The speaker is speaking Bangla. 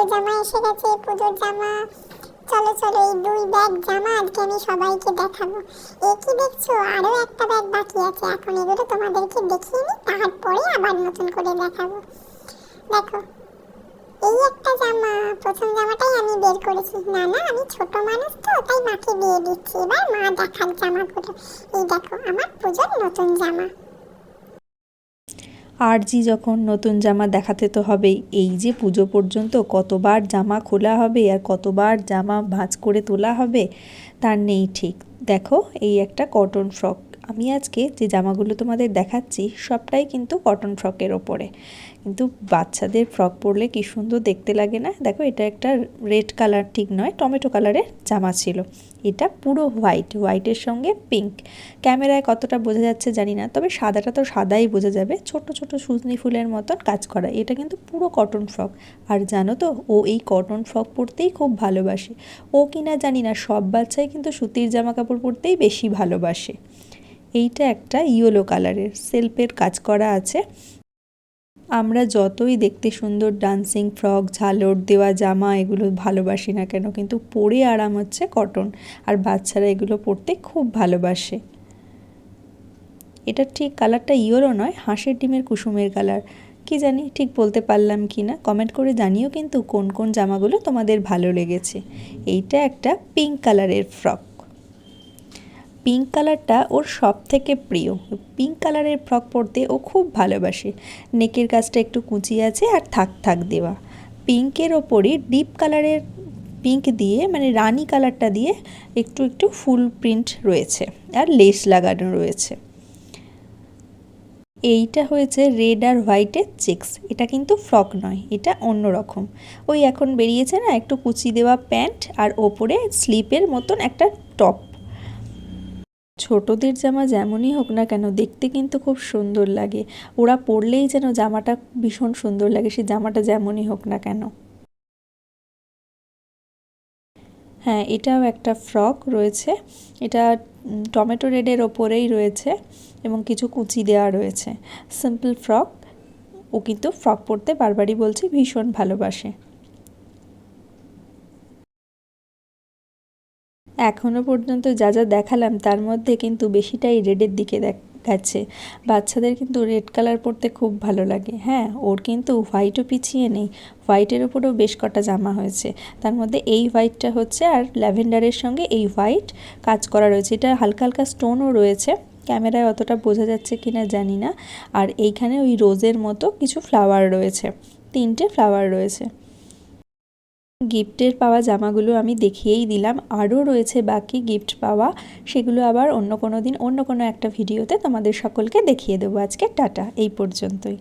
পুজোর জামা এসে গেছে, পুজোর জামা। চলো চলো, এই দুই ব্যাগ জামা আজকে আমি সবাইকে দেখাবো। এ কি দেখছ? আরও একটা ব্যাগ বাকি আছে। এখন এগুলো তোমাদেরকে দেখিয়ে নি, তারপরে আবার নতুন করে দেখাবো। দেখো, এই একটা জামা, প্রথম জামাটাই আমি বের করেছি। না না, আমি ছোট মানুষ তো, তাই মাকে দিয়ে দিচ্ছি। এবার মা দেখার জামাগুলো। এই দেখো, আমার পুজোর নতুন জামা। আরজি যখন নতুন জামা দেখাতে তো হবেই, এই যে পুজো পর্যন্ত কতবার জামা খোলা হবে আর কতবার জামা ভাঁজ করে তোলা হবে, তার নেই ঠিক। দেখো, এই একটা কটন ফ্রক আমি আজকে যে জামাগুলো তোমাদের দেখাচ্ছি, সবটাই কিন্তু কটন ফ্রকের ওপরে। কিন্তু বাচ্চাদের ফ্রক পরলে কি সুন্দর দেখতে লাগে না? দেখো, এটা একটা রেড কালার ঠিক নয়, টমেটো কালারের জামা ছিল। এটা পুরো হোয়াইট হোয়াইটের সঙ্গে পিঙ্ক ক্যামেরায় কতটা বোঝা যাচ্ছে জানি না, তবে সাদাটা তো সাদাই বোঝা যাবে। ছোট ছোট সুজনি ফুলের মতন কাজ করা। এটা কিন্তু পুরো কটন ফ্রক আর জানো তো, ও এই কটন ফ্রক পরতেই খুব ভালোবাসে। ও কিনা জানি না, সব বাচ্চাই কিন্তু সুতির জামা কাপড় পরতেই বেশি ভালোবাসে। এইটা একটা ইয়েলো কালারের। সেলফের কাজ করা আছে। আমরা যতই দেখতে সুন্দর ডান্সিং ফ্রক ঝালর দেওয়া জামা, এগুলো ভালোবাসি না কেন, কিন্তু পরে আরাম হচ্ছে কটন আর বাচ্চারা এগুলো পরতে খুব ভালোবাসে। এটা ঠিক কালারটা ইয়েলো নয়, হাঁসের ডিমের কুসুমের কালার। কি জানি ঠিক বলতে পারলাম কি না কমেন্ট করে জানিও কিন্তু কোন কোন জামাগুলো তোমাদের ভালো লেগেছে। এইটা একটা পিঙ্ক কালারের ফ্রক পিঙ্ক কালারটা ওর সব থেকে প্রিয়। পিঙ্ক কালারের ফ্রক পরতে ও খুব ভালোবাসে। নেকের কাজটা একটু কুচি আছে আর থাক থাক দেওয়া। পিঙ্কের ওপরই ডিপ কালারের পিঙ্ক দিয়ে মানে রানি কালারটা দিয়ে একটু একটু ফুল প্রিন্ট রয়েছে আর লেস লাগানো রয়েছে। এইটা হয়েছে রেড আর হোয়াইটের চেক্স এটা কিন্তু ফ্রক নয়, এটা অন্য রকম। ওই এখন বেরিয়েছে না, একটু কুচি দেওয়া প্যান্ট আর ওপরে স্লিপের মতন একটা টপ ছোটদের জামা যেমনই হোক না কেন, দেখতে কিন্তু খুব সুন্দর লাগে। ওরা পরলেই যেন জামাটা ভীষণ সুন্দর লাগে, সেই জামাটা যেমনই হোক না কেন। হ্যাঁ এটাও একটা ফ্রক রয়েছে। এটা টমেটো রেডের ওপরেই রয়েছে এবং কিছু কুচি দেওয়া রয়েছে। Simple frock. ও কিন্তু ফ্রক পরতে বারবারই বলছি ভীষণ ভালোবাসে। এখনও পর্যন্ত যা যা দেখালাম তার মধ্যে কিন্তু বেশিটাই রেডের দিকে দেখাচ্ছে বাচ্চাদের কিন্তু রেড কালার পরতে খুব ভালো লাগে হ্যাঁ? ওর কিন্তু হোয়াইটও পিছিয়ে নেই। হোয়াইটের ওপরেও বেশ কটা জামা হয়েছে। তার মধ্যে এই হোয়াইটটা হচ্ছে আর ল্যাভেন্ডারের সঙ্গে এই হোয়াইট কাজ করা রয়েছে। এটা হালকা হালকা স্টোনও রয়েছে। ক্যামেরায় অতটা বোঝা যাচ্ছে কি না জানি না। আর এইখানে ওই রোজের মতো কিছু ফ্লাওয়ার রয়েছে। তিনটে ফ্লাওয়ার রয়েছে। গিফটের পাওয়া জামাগুলো আমি দেখিয়েই দিলাম। আরও রয়েছে বাকি গিফট পাওয়া। সেগুলো আবার অন্য কোনো দিন, অন্য কোনো একটা ভিডিওতে তোমাদের সকলকে দেখিয়ে দেবো। আজকে টাটা, এই পর্যন্তই।